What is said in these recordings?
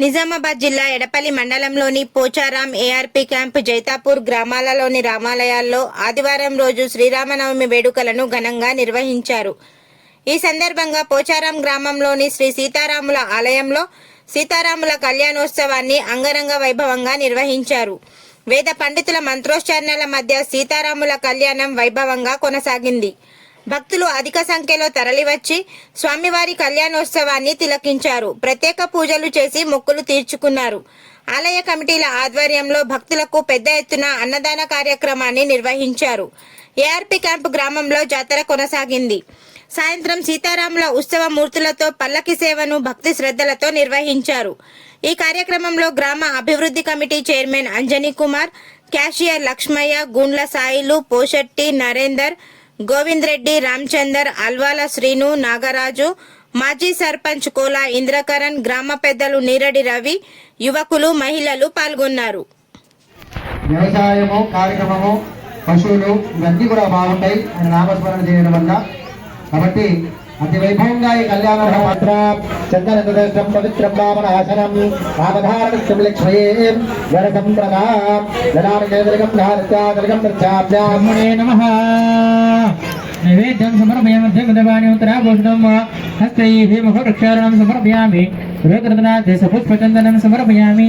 నిజామాబాద్ జిల్లా ఎడపల్లి మండలంలోని Pocharam ARP camp Jaitapur గ్రామాలలోని రామాలయాల్లో ఆదివారం రోజు శ్రీరామనవమి వేడుకలను ఘనంగా నిర్వహించారు. ఈ సందర్భంగా పోచారాం గ్రామంలోని శ్రీ సీతారాముల ఆలయంలో సీతారాముల కళ్యాణోత్సవాన్ని అంగరంగ వైభవంగా నిర్వహించారు. వేద పండితుల మంత్రోచ్చారణల మధ్య సీతారాముల కళ్యాణం వైభవంగా కొనసాగింది. భక్తులు అధిక సంఖ్యలో తరలివచ్చి స్వామివారి కళ్యాణోత్సవాన్ని తిలకించారు. ప్రత్యేక పూజలు చేసి మొక్కులు తీర్చుకున్నారు. ఆలయ కమిటీల ఆధ్వర్యంలో భక్తులకు పెద్ద ఎత్తున అన్నదాన కార్యక్రమాన్ని నిర్వహించారు. ఏఆర్పి క్యాంప్ గ్రామంలో జాతర కొనసాగింది. సాయంత్రం సీతారాముల ఉత్సవ మూర్తులతో పల్లకి సేవను భక్తి శ్రద్ధలతో నిర్వహించారు. ఈ కార్యక్రమంలో గ్రామ అభివృద్ధి committee chairman Anjani Kumar cashier Lakshmaiah Gundla Sailu Poshetti Narender Govind Reddy Ramachander Alwala Srinu Nagaraju మాజీ సర్పంచ్ కోలా ఇంద్రకరణ్ గ్రామ పెద్దలు నీరడి రవి యువకులు మహిళలు పాల్గొన్నారు. వ్యవసాయము కార్యక్రమము పశువులు ఇవన్నీ కూడా బాగుంటాయి. ఆయన నామస్మరణ చేయడం వల్ల. కాబట్టి అతి వైభవంగా ఈ కళ్యాణ మాత్ర చందన ప్రదేశం పవిత్రం వామన ఆసనం రామధారణం లక్ష్మయే గరకం ప్రణాం జనాని కేంద్రకం ధారత్యాదరకం ప్రత్యాభ్యామణే నమః. నైవేద్యం సమర్పయామి దేవదేవాని ఉత్తరాభూషణం హస్తైః ముఖవృక్షారణం సమర్పయామి పురోకృతనాథ సపుష్పచందనం సమర్పయామి.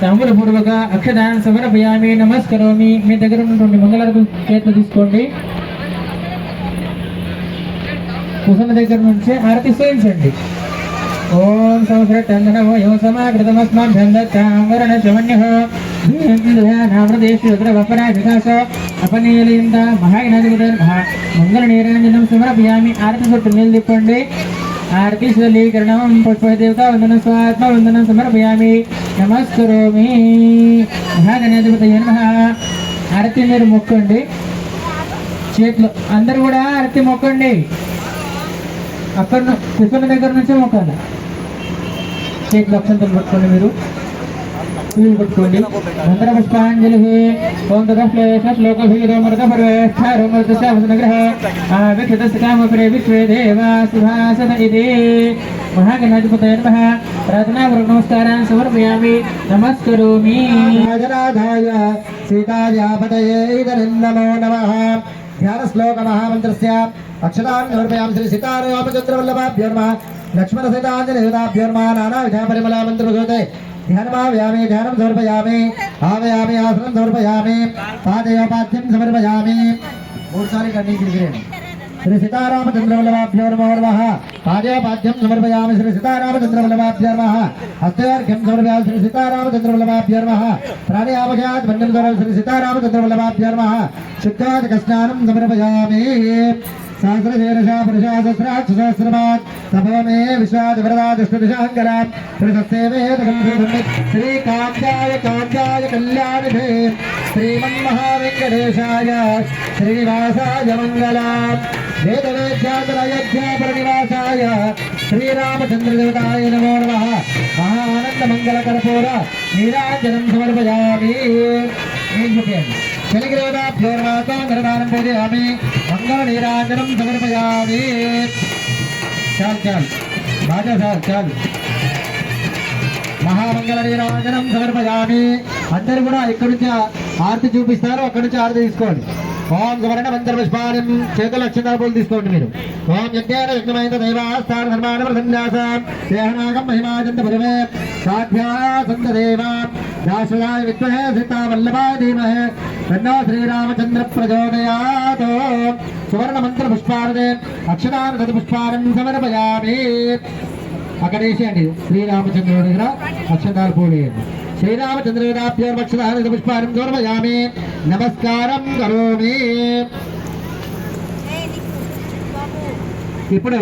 తాంబూలపూర్వక అక్షదానం సమర్పయామి నమస్కరోమి. మీ దగ్గర ఉన్నటువంటి మంగళారతి చేతులు తీసుకోండి కుసన దగ్గర నుంచి ఆరతి చేయించండి ఓం సంవత్సర చందనమో యో సమాకృతమస్మాన్ కుసుమ దగ్గర నుంచి హారతి వపరా ఓం అపనీలింద మహాగణాధిపతి మంగళ నీరాంజనం సమర్పయామి. ఆరతి చుట్టూ నీళ్ళు తిప్పండి. ఆరతి శీలీకరణం పుష్పదేవత వందనం స్వాత్మ వందనం సమర్పయామి. నమస్కరోమి. మహాగణాధిపతి నమః. ఆరతి మీరు మొక్కండి. చేతులు అందరు కూడా ఆరతి మొక్కండి. అక్కడ ను- దగ్గర నుంచే మొక్కాలి చేతులు అక్షంతలు పట్టుకోండి మీరు. పూలు పట్టుకోండి. మంత్ర పుష్పాంజలి ఓం తద శ్లోక భీరోమృత పర్వేష్ఠ రోమృత ఆవిక్షత విశ్వే దేవా సుభాసన ఇది. మహాగణాధిపతయ నమస్కారాన్ని సమర్పయామి. నమస్కరోమి. రాజరాధాయ సీతాయాపతయే నమో. ధ్యాన శ్లోక మహామంత్రస్య అక్షరాన్ని సమర్పయామి శ్రీ సీతారామచంద్రవల్లభాభ్యో నమః లక్ష్మణ సీతాంజనేయుధాభ్యో నమః నానా విధ పరిమళ మంత్రభూతే ధ్యానమావ్యామి ధ్యానం సమర్పయామి ఆవయామి శ్రీ సీతారామచంద్రవల్లభాభ్యో నమో నమః పాదయోపాద్యం సమర్పయామి శ్రీ సీతారామచంద్రవల్లభాభ్యో నమః హస్తయార్ఘ్యం సమర్పయామి శ్రీ సీతారామచంద్రవల్లభాభ్యో నమః ప్రాణయామఘాత్ మండల శ్రీ సీతారామచంద్రవల్లభాభ్యో నమః శుద్ధాతక సమర్పయామి सहस्रमे विश्वादिवरदाष्टदिशाङ्गलाम् श्रीकाञ्चाय काञ्चाय कल्याणिभे, श्रीमन्महावेङ्कटेशाय श्रीनिवासाय मङ्गलाम् वेदवेद्यान्तरायध्यापरनिवासाय श्रीरामचन्द्रदेवताय नमो नमः। महानन्दमङ्गलकर्पूर नीराजनं समर्पयामि। चलिग्रेवताभ्यो निर्माणं వేదవేద్యాతరయోధ్యాపరనివాసాయ సమర్పయామి. మంగళ నీరాజనం సమర్పయామి చాలు చాలు. బాగా చాలు చాలు. మహామంగళ నీరాజనం సమర్పయామి. అందరు కూడా ఇక్కడి నుంచి ఆర్తి చూపిస్తారు అక్కడి నుంచి ఆర్తి తీసుకోండి. ఓం సువర్ణ మంత్ర పుష్పాణం చేతుల అక్షరాలు తీసుకోండి మీరు. ఓం యజ్ఞాన యజ్ఞమైన దైవాస్థాన ధర్మాన ప్రసన్యాసం దేహనాగం మహిమాజంత పదమే సాధ్యా సంత దేవా దాసయాయ విద్మహే సీతావల్లభాయ ధీమహే. తన్నో శ్రీరామచంద్ర ప్రచోదయాత్. సువర్ణ మంత్ర పుష్పారదే అక్షరాన పుష్పారం సమర్పయామి. అక్కడ వేసేయండి శ్రీరామచంద్రుడి దగ్గర అక్షరాలు పోలేయండి. శ్రీరామచంద్రుడాభ్యోర్వక్షరాలు పుష్పారం గౌరవయామి నమస్కారం కరోమి. ఇప్పుడు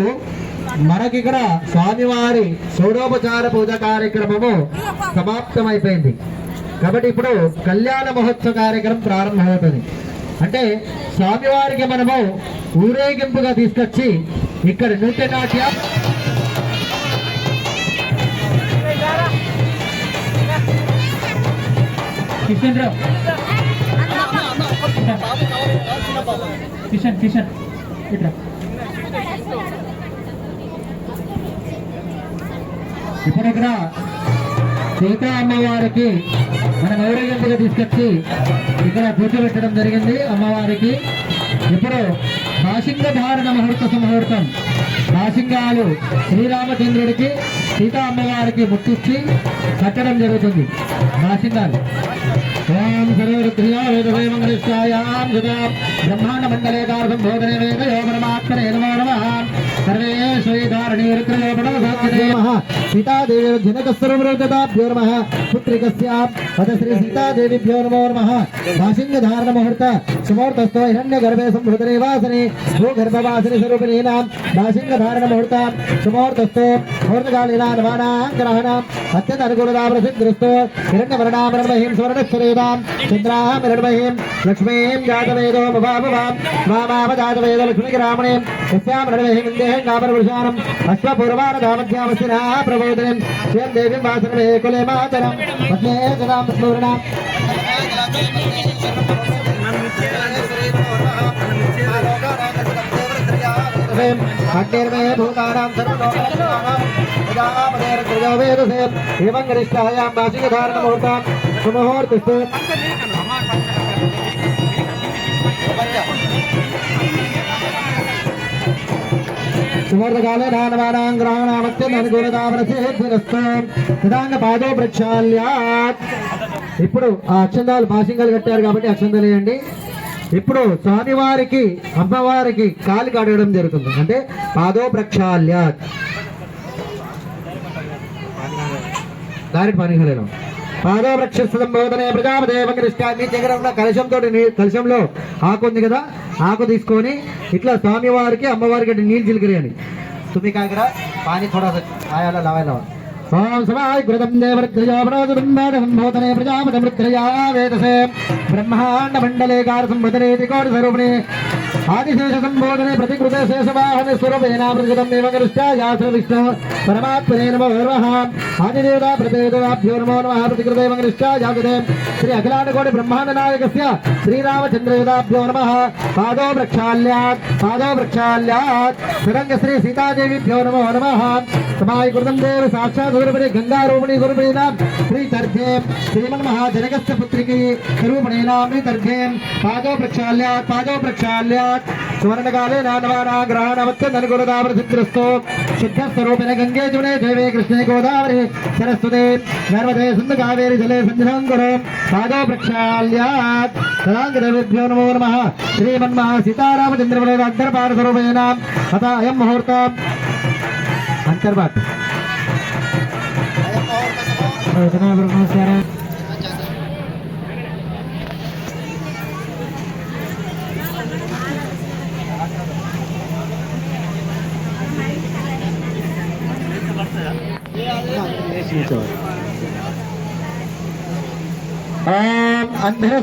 మనకి ఇక్కడ స్వామివారి షోడోపచార పూజ కార్యక్రమము సమాప్తమైపోయింది. కాబట్టి ఇప్పుడు కళ్యాణ మహోత్సవ కార్యక్రమం ప్రారంభమవుతుంది. అంటే స్వామివారికి మనము ఊరేగింపుగా తీసుకొచ్చి ఇక్కడ నృత్య నాట్య కిషన్ రావు. కిషన్ కిషన్. ఇట్రా. ఇప్పుడు ఇక్కడ సీతా అమ్మవారికి మన నైవేద్యంగా తీసుకొచ్చి ఇక్కడ కూర్చోబెట్టడం జరిగింది అమ్మవారికి. ఇప్పుడు భాషింగ ధారణ ముహూర్త సుముహూర్తం భాషింగాలు శ్రీరామచంద్రుడికి సీతా అమ్మవారికి ముట్టించి కట్టడం జరుగుతుంది. భాషింగాలు ఓం సర్వరుద్రియా బ్రహ్మాండ మండలే దార్థం బోధనే వేద యో పరమాత్మనే నమో నమ. సర్వే శ్రీధారణీ రుద్రయోపణ నమః. సీతాదేవి జనకస్వరూపదాభ్యో నమః. పుత్రికస్య శ్రీ సీతాదేవిభ్యో నమో నమః. భాషింగ ధారణ ముహూర్త సుముహూర్తస్థో హిరణ్య గర్భే సంభూతనే వాసనే. భూగర్భవాసనే స్వరూపిణీనాం. భాషింగ ధారణ ముహూర్త సుముహూర్తస్థో ముహూర్తకాలీనా నవానాగ్రహణ. అత్యంత అనుకూలతా లక్ష్మీం జాతవేదో మభాభవాం. మామావజాతవేద లక్ష్మీగ్రామణీం యస్యాం రణమహీం కామరవృషానం అశ్వపూర్వారదామధ్యామస్తినా ప్రబోధనం శ్రీం దేవీం వాసనమే కులే మాతరం పద్మే సదాం స్మరణాం అగ్నిర్మే భూతానాం సర్వలోకానాం ఏవం గరిష్టాయాం వార్షిక ధారణ ముహూర్తం సుముహూర్తిస్తు సువర్ధకాలే నానవానాం గ్రహణామత్యం అనుకూలతామరసేద్ధిరస్తు తదాంగ పాదో ప్రక్షాళ్యాత్ ఇప్పుడు ఆ అక్షందాలు భాషింగాలు కట్టారు కాబట్టి అక్షందాలు వేయండి ఇప్పుడు స్వామివారికి అమ్మవారికి కాలు కడగడం జరుగుతుంది. అంటే పాదో ప్రక్షాళ్యాత్ డైరెక్ట్ పనికలేను పాదో వృక్ష సంబోధనే ప్రజాపదేవ కృష్ణ మీ దగ్గర ఉన్న కలశంతో కలశంలో ఆకు ఉంది కదా ఆకు తీసుకొని ఇట్లా స్వామివారికి అమ్మవారికి అంటే నీళ్ళు చిలికరేయండి. తుమ్మి కాకర పానీ థోడా ఆయాల లావాల ఓం సమాయ కృతం దేవృత్రయో బ్రహ్మాండ సంబోధనే ప్రజాపద వృత్రయా వేదసే బ్రహ్మాండ మండలే కార సంబోధనే త్రికోటి స్వరూపిణి. ఆదిశేష సంబోధనే ప్రతికృత శేషవాహన స్వరూపేణామృతం దేవకృష్టాయాస విష్ణు పరమాత్మనే నమో నమః ఆదిదేవతా ప్రతిదేవతాభ్యో నమో నమః ప్రతికృతే మంగళిష్టాయాసతే శ్రీ అఖిలాండకోటి బ్రహ్మాండ నాయకస్య శ్రీరామచంద్రయుతాభ్యో నమః పాదో ప్రక్షాళ్యాత్ పాదో ప్రక్షాళ్యాత్ సురంగ శ్రీ సీతాదేవిభ్యో నమో నమః సమాయకృతం దేవ సాక్షాత్ గురుపడి గంగారూపిణి గురుపడీనాం శ్రీ తర్ఘేం శ్రీమన్మహాజనకస్య పుత్రికి స్వరూపిణీనాం శ్రీ సువర్ణకాలే నానవానా గ్రహణవత్యనుగుణదా ప్రసిద్ధిరస్తో శుద్ధ స్వరూపిణ గంగే జునే దేవే కృష్ణే గోదావరి సరస్వతే. నర్మదే సింధు కావేరి జలే కురు పాదో ప్రక్షాళ్యాత్ సదాంగదేవ్యో నమో. నమః శ్రీమన్మహ సీతారామచంద్రముల అంతర్పాద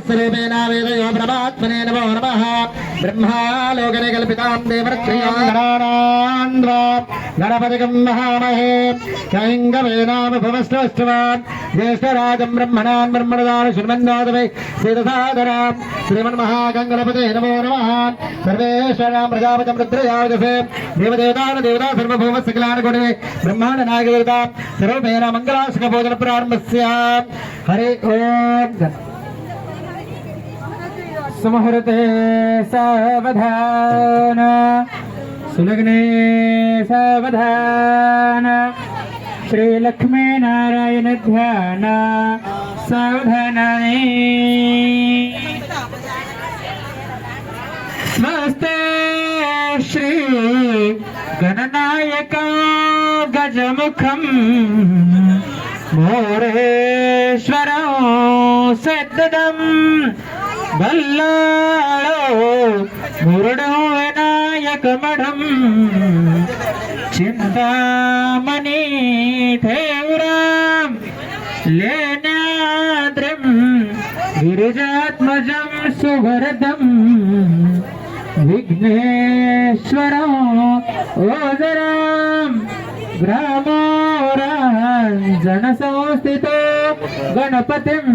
స్వరూపేణ అత అయం ముహూర్తం అంతర్పాట్ నమస్కారం ఓం బ్రహ్మాలోకనే కల్పితాం దేవరత్రయాం గణానాన్వా గణపతికం మహామహే కైంగవేనామభవస్రవస్త్రవాన్ జ్యేష్ఠరాజం బ్రహ్మణాన్ బ్రహ్మణదాన శృణ్వన్నోదవై శ్రీరసాదరాం శ్రీమన్మహాగంగణపతే నమో నమ సర్వేశ్వరాం ప్రజాపతం రుద్రయాజసే దేవదేవతాన దేవతా సర్వభూమ సర్వభౌమ సకలానుగుణే బ్రహ్మాండ నాగదేవత సర్వమేన మంగళాసుక భోజన ప్రారంభస్య హరి ఓం సుముహూర్తే సావధాన సులగ్నే సావధాన శ్రీలక్ష్మీనారాయణ ధ్యాన సావధానాని స్వస్తే శ్రీ గణనాయక గజముఖం మోరేశ్వరం సిద్ధం బల్లాళో మురుడు వినాయక మఠం చింతామణి దేవరాం లేనాద్రం గిరిజాత్మజం సువరదం విఘ్నేశ్వరం ఓదరాం గ్రామోరాంజన సంస్థితో గణపతిం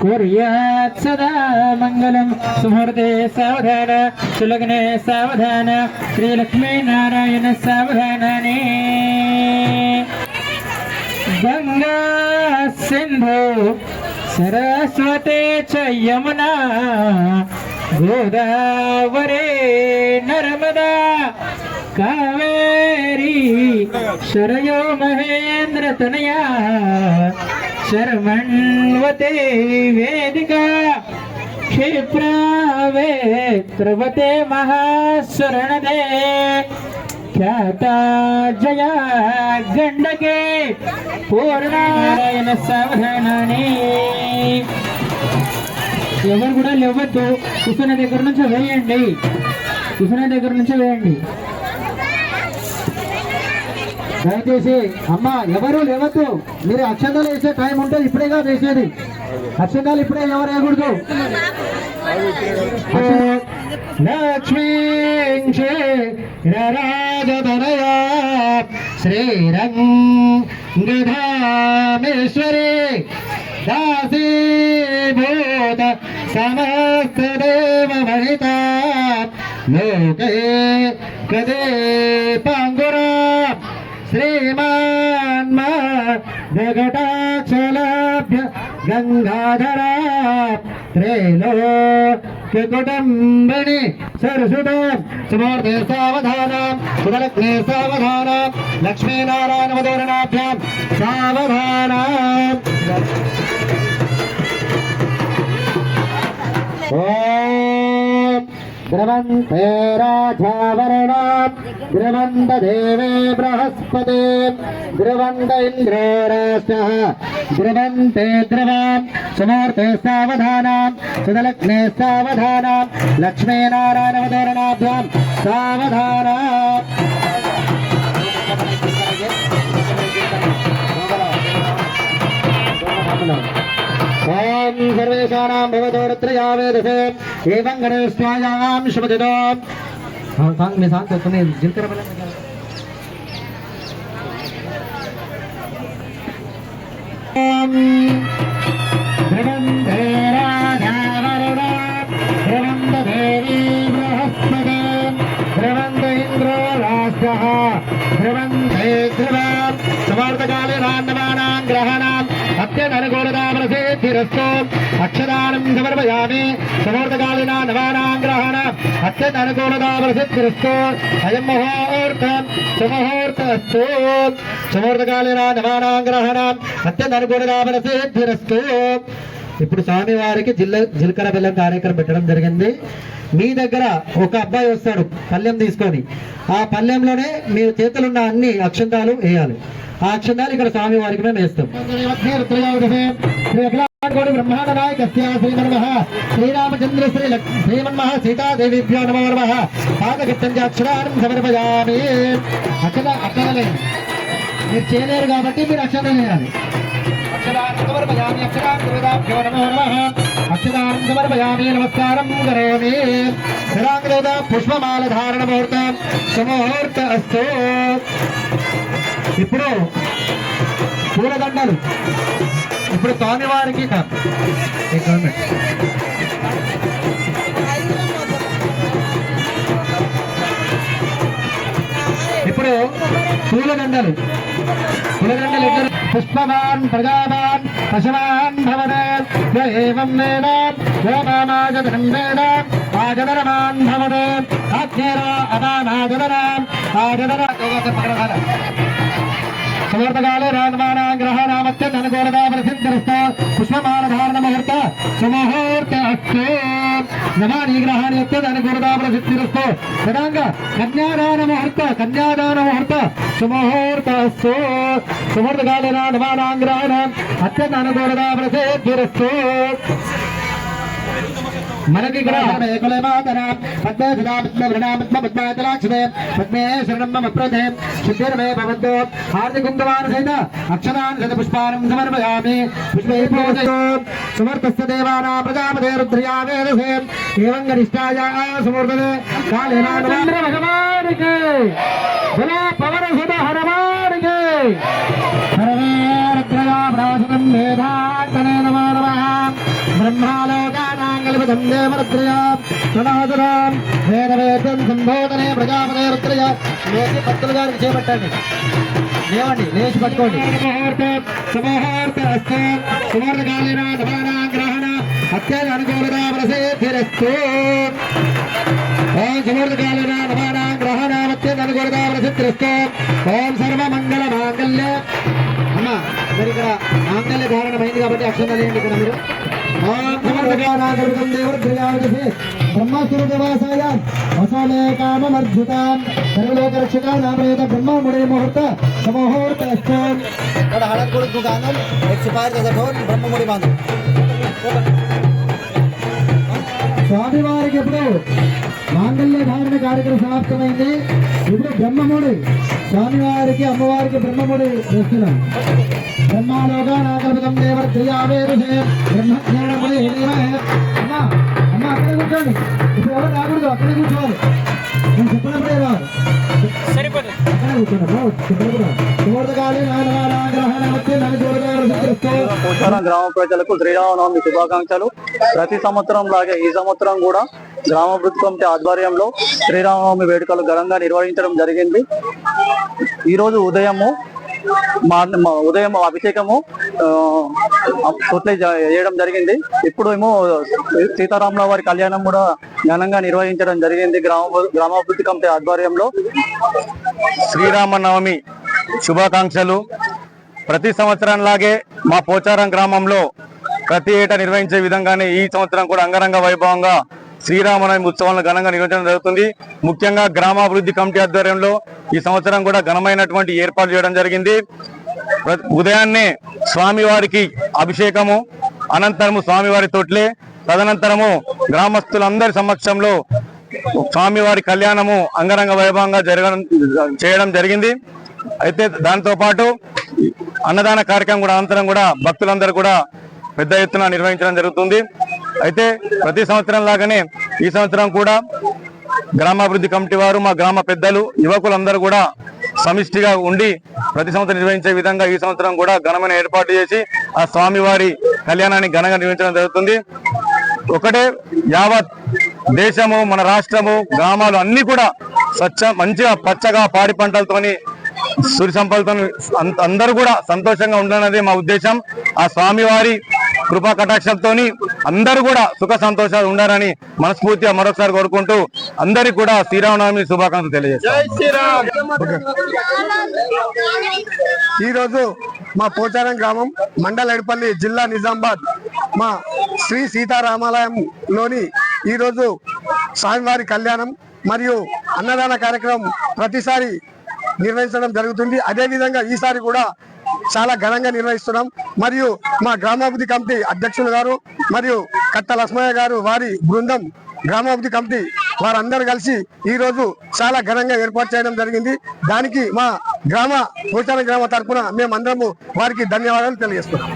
కుర్యాత్ సదా మంగళం. సుముహూర్తే సావధాన సులగ్నే సావధాన శ్రీలక్ష్మీనారాయణ సావధాననే. గంగా సింధు సరస్వతి చ యమునా గోదావరి నర్మదా కావేరి శరయో మహేంద్ర తనయా. శర్మణ్వతే వేదికా క్షిప్రావేత్రవతే మహాశరణదే. ఖ్యాత జయ గండకే పూర్ణారాయణ సావధానాన్ని ఎవరు కూడా లేవద్దు. కూర్చున్న దగ్గర నుంచి వేయండి. కూర్చున్న దగ్గర నుంచి వేయండి. దయచేసి అమ్మ ఎవరు లేవద్దు. మీరు అక్షంతాలు వేసే టైం ఉంటే ఇప్పుడేగా వేసేది. అక్షంతాలు ఇప్పుడే ఎవరు వేయకూడదు? లక్ష్మీ శ్రీరంగధామేశ్వరి దాసీభూత సమస్త దేవ లోకే కదే పాంగురా. श्रीमान श्रीमान्मा जगटाक्षलभ्य गङ्गाधरा त्रैलोक्यकुटुम्बिणि सरसुतां सुमूर्ते सावधानां सुदलग्ने सावधानां लक्ष्मीनारायणवदोरणाभ्यां सावधानाम् ॐ द्रवन्ते राजावर्णाम् द्रवन्त देवे बृहस्पते द्रवन्त इन्द्रेराष्ट्रः ग्रवंते द्रवान् सुमूर्ते सावधानाम् सुदलग्ने सावधानाम् लक्ष्मीनारायणवधोरणाभ्याम् सावधाना Thank ஓம் சர்வேஷானாம் பவதோரத்ர யாவேதசே ஏவம் கணேஷ்யாயாம் சுபதிதோ हाँ सांग में सांग तो तुमने जिल कर बना అత్యననుకూలతామనసేద్ధిరస్తు అక్షదానం సమర్పయామి సమర్థకాలిన నవానాగ్రహణ అత్యననుకూలతామనసిద్ధిరస్తు అయం ముహూర్తం సుముహూర్తస్తు సమర్థకాలినా నవానాం అత్యననుకూలతామనసిద్ధిరస్తు ఇప్పుడు స్వామివారికి జిల్ల జిలకర బెల్లం కార్యక్రమం పెట్టడం జరిగింది. మీ దగ్గర ఒక అబ్బాయి వస్తాడు పల్లెం తీసుకొని. ఆ పల్లెంలోనే మీ చేతులున్న అన్ని అక్షంతాలు వేయాలి. ఆ అక్షంతాలు ఇక్కడ స్వామి వారికి మేము వేస్తాం. బ్రహ్మాండ నాయక శ్రీమన్మః శ్రీరామచంద్ర శ్రీ లక్- శ్రీమన్మః సీతాదేవిభ్యో నమో నమః. పాదగత్యంజ అక్షరాన్ని సమర్పయామి. అక్కడ అక్షరాలే మీరు చేయలేరు కాబట్టి మీరు అక్షరం చేయాలి అక్షరాన్ని సమర్పయామి అక్షరాన్ని నమో నమః అక్షరాన్ని సమర్పయామి నమస్కారం కరోమి శరాంగదేవత పుష్పమాల ధారణ ముహూర్తం సుముహూర్త అస్తు ఇప్పుడు పూలదండలు ఇప్పుడు స్వామివారికి కాదు గవర్నమెంట్ ఇప్పుడు పూలదండలు పూలదండలు ఇద్దరు పుష్పవాన్ ప్రజావాన్ పశువాన్ భవదే య వేద? గోమామాజదనం ఆజదరమాన్ భవదే ఆజ్ఞేర అమామాజదరాం ఆజదర సమర్థకాలే రాజమానా గ్రహానామత్య అనుకూలతా ప్రసిద్ధిరస్త పుష్పమాల ధారణ ముహూర్త సమూహ నమాని గ్రహాన్ని అత్యంత అనుకూలతా ప్రసిద్ధిరస్త తదాంగ కన్యాదాన ముహూర్త కన్యాదాన ముహూర్త సుముహూర్త అస్తు సుముహూర్తకాలే రాజమానా గ్రహాణం అత్యంత అనుకూలతా ప్రసిద్ధిరస్త మనకి ఇక్కడ ఏకులే మాతర పద్మే సదా పద్మ వృణా పద్మ పద్మాతలాక్షదే పద్మే శరణం మమ ప్రదే శుద్ధిర్మే భవంతో హార్దికుంభవాన సహిత అక్షరాన్ శత పుష్పానం సమర్పయామి పుష్పై పూజయో సమర్థస్థ దేవానా ప్రజాపతే రుద్రయా వేదసే ఏవం గరిష్టాయ సమూర్తదే కాళేనా చంద్ర భగవానికి బలా పవన సుధ హరవానికి హరవే రుద్రయా ప్రాసనం వేదాంతనే నమో నమః బ్రహ్మాలోకానాంగలిపదం దేవరుద్రయ ప్రణాదురాం వేదవేదం సంబోధనే ప్రజాపదే రుద్రయ లేచి భక్తులు గారికి చేపట్టండి లేవండి లేచి పట్టుకోండి సమూహూర్త అస్తం సువర్ణ కాలిన నవానా గ్రహణ అత్యంత అనుకూలత ప్రసిద్ధిరస్తు ఓం సువర్ణ కాలిన గ్రహణ అత్యంత అనుకూలత ప్రసిద్ధిరస్తు ఓం సర్వ మంగళ మాంగళ్య అమ్మ మరి ఇక్కడ మాంగళ్య ధారణమైంది కాబట్టి అక్షంతలు ఏంటి ఇక్కడ మీరు ఓం సువర్ణ కాలాగృతం దేవృద్రయాజి బ్రహ్మస్వరూపవాసాయ వసాలే కామమర్జితాం స్వామివారికి ఇప్పుడు మాంగళ్య ధారణ కార్యక్రమం సమాప్తమైంది. ఇప్పుడు బ్రహ్మముడి స్వామివారికి అమ్మవారికి బ్రహ్మముడి చేస్తున్నాం. అమ్మ అమ్మ అక్కడే కూర్చోండి ఇప్పుడు ఎవరు రాకూడదు అక్కడే కూర్చోవాలి నేను చెప్పినప్పుడే అక్కడే చెప్పినప్పుడు గ్రామ ప్రజలకు శ్రీరామనవమి శుభాకాంక్షలు. ప్రతి సంవత్సరం లాగే ఈ సంవత్సరం కూడా గ్రామాభివృద్ధి కమిటీ ఆధ్వర్యంలో శ్రీరామనవమి వేడుకలు ఘనంగా నిర్వహించడం జరిగింది. ఈరోజు ఉదయము ఉదయం అభిషేకము తొట్లే చేయడం జరిగింది. ఇప్పుడు ఏమో సీతారాముల వారి కళ్యాణం కూడా ఘనంగా నిర్వహించడం జరిగింది గ్రామ గ్రామాభివృద్ధి కమిటీ ఆధ్వర్యంలో. శ్రీరామనవమి శుభాకాంక్షలు. ప్రతి సంవత్సరం లాగే మా పోచారం గ్రామంలో ప్రతి ఏటా నిర్వహించే విధంగానే ఈ సంవత్సరం కూడా అంగరంగ వైభవంగా శ్రీరామనవమి ఉత్సవాలను ఘనంగా నిర్వహించడం జరుగుతుంది. ముఖ్యంగా గ్రామాభివృద్ధి కమిటీ ఆధ్వర్యంలో ఈ సంవత్సరం కూడా ఘనమైనటువంటి ఏర్పాటు చేయడం జరిగింది. ఉదయాన్నే స్వామివారికి అభిషేకము అనంతరము స్వామివారి తొట్లే తదనంతరము గ్రామస్తులందరి సమక్షంలో స్వామివారి కళ్యాణము అంగరంగ వైభవంగా జరగడం చేయడం జరిగింది. అయితే దాంతో పాటు అన్నదాన కార్యక్రమం కూడా అనంతరం కూడా భక్తులందరూ కూడా పెద్ద ఎత్తున నిర్వహించడం జరుగుతుంది. అయితే ప్రతి సంవత్సరం లాగానే ఈ సంవత్సరం కూడా గ్రామాభివృద్ధి కమిటీ వారు మా గ్రామ పెద్దలు యువకులందరూ కూడా సమిష్టిగా ఉండి ప్రతి సంవత్సరం నిర్వహించే విధంగా ఈ సంవత్సరం కూడా ఘనమైన ఏర్పాటు చేసి ఆ స్వామివారి కళ్యాణాన్ని ఘనంగా నిర్వహించడం జరుగుతుంది. ఒకటే యావత్ దేశము మన రాష్ట్రము గ్రామాలు అన్ని కూడా స్వచ్ఛ మంచిగా పచ్చగా పాడి పంటలతోని సూర్య సంపదతో అందరూ కూడా సంతోషంగా ఉండాలనేది మా ఉద్దేశం. ఆ స్వామివారి కృపా కటాక్షంతో అందరూ కూడా సుఖ సంతోషాలు ఉండాలని మనస్ఫూర్తిగా మరొకసారి కోరుకుంటూ అందరికి కూడా శ్రీరామనవమి శుభాకాంక్షలు తెలియజేస్తాం. ఈ రోజు మా పోచారం గ్రామం మండల ఎడపల్లి జిల్లా నిజామాబాద్ మా శ్రీ సీతారామాలయంలోని ఈ రోజు స్వామివారి కళ్యాణం మరియు అన్నదాన కార్యక్రమం ప్రతిసారి నిర్వహించడం జరుగుతుంది. అదే విధంగా ఈసారి కూడా చాలా ఘనంగా నిర్వహిస్తున్నాం. మరియు మా గ్రామాభివృద్ధి కమిటీ అధ్యక్షులు గారు మరియు కట్ట లక్ష్మయ్య గారు వారి బృందం గ్రామాభివృద్ధి కమిటీ వారందరూ కలిసి ఈ రోజు చాలా ఘనంగా ఏర్పాటు చేయడం జరిగింది. దానికి మా గ్రామ పోచారం గ్రామ తరఫున మేమందరము వారికి ధన్యవాదాలు తెలియజేస్తున్నాం.